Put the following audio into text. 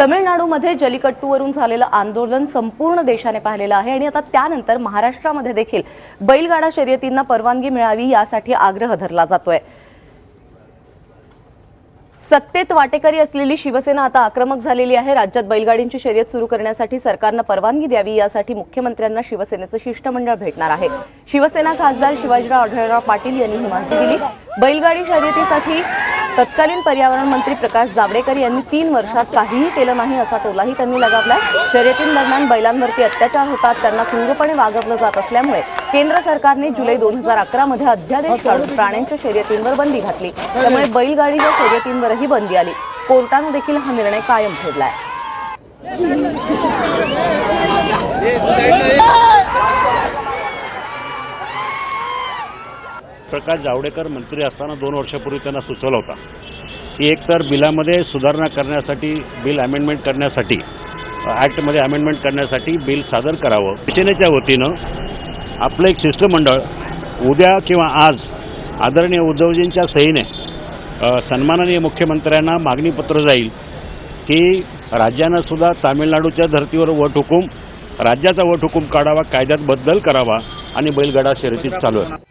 तमिळनाडूमध्ये जलिकट्टूवरून झालेलं आंदोलन संपूर्ण देशाने पाहिलेलं आहे आणि आता त्यानंतर महाराष्ट्रामध्ये देखील बैलगाडा शर्यतींना परवानगी मिळावी यासाठी आग्रह धरला जातोय. सत्तेत वाटेकरी असलेली शिवसेना आता आक्रमक झालेली आहे. राज्यात बैलगाडींची शर्यत सुरू करण्यासाठी सरकारनं परवानगी द्यावी यासाठी मुख्यमंत्र्यांना शिवसेनेचं शिष्टमंडळ भेटणार आहे. शिवसेना खासदार शिवाजीराव आढळराव पाटील यांनी ही माहिती दिली. बैलगाडी शर्यतीसाठी तत्कालीन पर्यावरण मंत्री प्रकाश जावडेकर यांनी तीन वर्षात काहीही केलं नाही असा टोलाही त्यांनी लगावलाय. शर्यतींदरम्यान बैलांवरती अत्याचार होतात त्यांना क्रूरपणे वागवलं जात असल्यामुळे केंद्र सरकारने जुलै दोन हजार अकरा मध्ये अध्यादेश काढून प्राण्यांच्या शर्यतींवर बंदी घातली. त्यामुळे बैलगाडीच्या शर्यतींवरही बंदी आली. कोर्टानं देखील हा निर्णय कायम ठेवलाय. प्रकाश जावडेकर मंत्री असताना दोन वर्षापूर्वी त्यांना सुचवला होता की एकतर बिलामध्ये सुधारणा करण्यासाठी बिल अमेंडमेंट करण्यासाठी ॲक्टमध्ये अमेंडमेंट करण्यासाठी बिल सादर करावं. शिवसेनेच्या वतीनं आपलं एक शिष्टमंडळ उद्या किंवा आज आदरणीय उद्धवजींच्या सहीने सन्माननीय मुख्यमंत्र्यांना मागणीपत्र जाईल की राज्यानं सुद्धा तामिळनाडूच्या धर्तीवर वट हुकूम राज्याचा वट हुकूम काढावा कायद्यात बदल करावा आणि बैलगाडा शर्यतीत चालू आहे